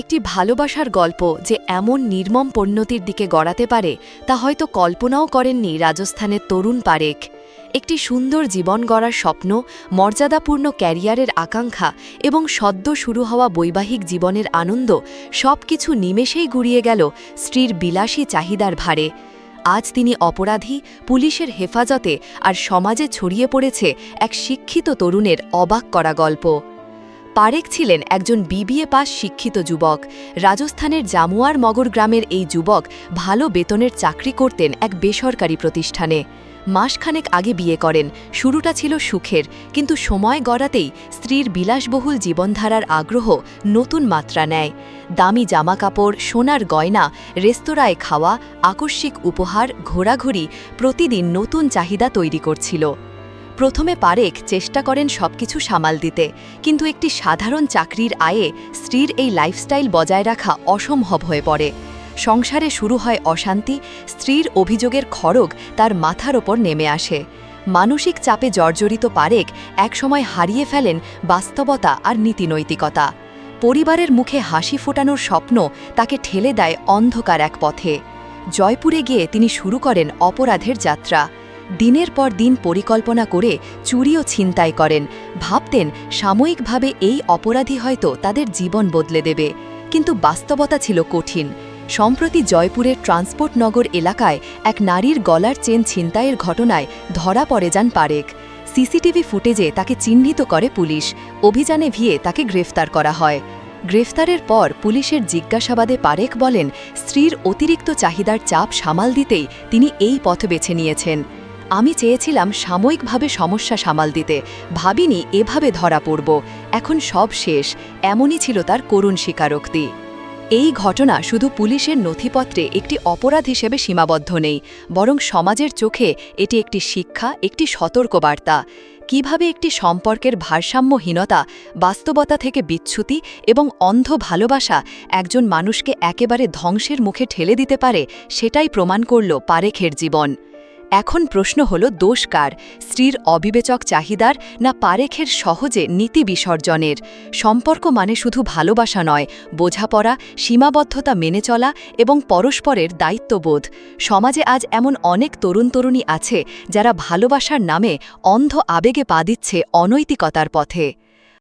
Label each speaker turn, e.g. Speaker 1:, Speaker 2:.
Speaker 1: একটি ভালোবাসার গল্প যে এমন নির্মম পরিণতির দিকে গড়াতে পারে, তা হয়তো কল্পনাও করেননি রাজস্থানের তরুণ পারেখ। একটি সুন্দর জীবন গড়ার স্বপ্ন, মর্যাদাপূর্ণ ক্যারিয়ারের আকাঙ্ক্ষা এবং সদ্য শুরু হওয়া বৈবাহিক জীবনের আনন্দ সব কিছু নিমেষেই গুড়িয়ে গেল স্ত্রীর বিলাসী চাহিদার ভারে। আজ তিনি অপরাধী, পুলিশের হেফাজতে আর সমাজে ছড়িয়ে পড়েছে এক শিক্ষিত তরুণের অবাক করা গল্প। পারেক ছিলেন একজন বিবিএ পাস শিক্ষিত যুবক। রাজস্থানের জামুয়ার মগর গ্রামের এই যুবক ভালো বেতনের চাকরি করতেন এক বেসরকারি প্রতিষ্ঠানে। মাসখানেক আগে বিয়ে করেন, শুরুটা ছিল সুখের, কিন্তু সময় গড়াতেই স্ত্রীর বিলাসবহুল জীবনধারার আগ্রহ নতুন মাত্রা নেয়। দামি জামাকাপড়, সোনার গয়না, রেস্তোরাঁয় খাওয়া, আকস্মিক উপহার, ঘোরাঘুরি প্রতিদিন নতুন চাহিদা তৈরি করছিল। প্রথমে পারেক চেষ্টা করেন সবকিছু সামাল দিতে, কিন্তু একটি সাধারণ চাকরির আয়ে স্ত্রীর এই লাইফস্টাইল বজায় রাখা অসম্ভব হয়ে পড়ে। সংসারে শুরু হয় অশান্তি, স্ত্রীর অভিযোগের খড়গ তার মাথার ওপর নেমে আসে। মানসিক চাপে জর্জরিত পারেক একসময় হারিয়ে ফেলেন বাস্তবতা আর নীতিনৈতিকতা। পরিবারের মুখে হাসি ফোটানোর স্বপ্ন তাকে ঠেলে দেয় অন্ধকার এক পথে। জয়পুরে গিয়ে তিনি শুরু করেন অপরাধের যাত্রা। দিনের পর দিন পরিকল্পনা করে চুরি ও ছিনতাই করেন। ভাবতেন সাময়িকভাবে এই অপরাধী হয়তো তাদের জীবন বদলে দেবে। কিন্তু বাস্তবতা ছিল কঠিন। সম্প্রতি জয়পুরের ট্রান্সপোর্ট নগর এলাকায় এক নারীর গলার চেন ছিনতাইয়ের ঘটনায় ধরা পড়ে যান পারেক। সিসিটিভি ফুটেজে তাকে চিহ্নিত করে পুলিশ। অভিযানে ভিয়ে তাকে গ্রেফতার করা হয়। গ্রেফতারের পর পুলিশের জিজ্ঞাসাবাদে পারেক বলেন, স্ত্রীর অতিরিক্ত চাহিদার চাপ সামাল দিতেই তিনি এই পথ বেছে নিয়েছেন। আমি চেয়েছিলাম সাময়িকভাবে সমস্যা সামাল দিতে। ভাবিনি এভাবে ধরা পড়ব। এখন সব শেষ। এমনই ছিল তার করুণ স্বীকারোক্তি। এই ঘটনা শুধু পুলিশের নথিপত্রে একটি অপরাধ হিসেবে সীমাবদ্ধ নেই, বরং সমাজের চোখে এটি একটি শিক্ষা, একটি সতর্কবার্তা। কীভাবে একটি সম্পর্কের ভারসাম্যহীনতা, বাস্তবতা থেকে বিচ্যুতি এবং অন্ধ ভালোবাসা একজন মানুষকে একেবারে ধ্বংসের মুখে ঠেলে দিতে পারে, সেটাই প্রমাণ করল পারেখের জীবন। এখন প্রশ্ন হল, দোষ কার? স্ত্রীর অবিবেচক চাহিদার না পারেখের সহজে নীতি বিসর্জনের? সম্পর্ক মানে শুধু ভালোবাসা নয়, বোঝাপড়া, সীমাবদ্ধতা মেনে চলা এবং পরস্পরের দায়িত্ববোধ। সমাজে আজ এমন অনেক তরুণ তরুণী আছে যারা ভালোবাসার নামে অন্ধ আবেগে পা দিচ্ছে অনৈতিকতার পথে।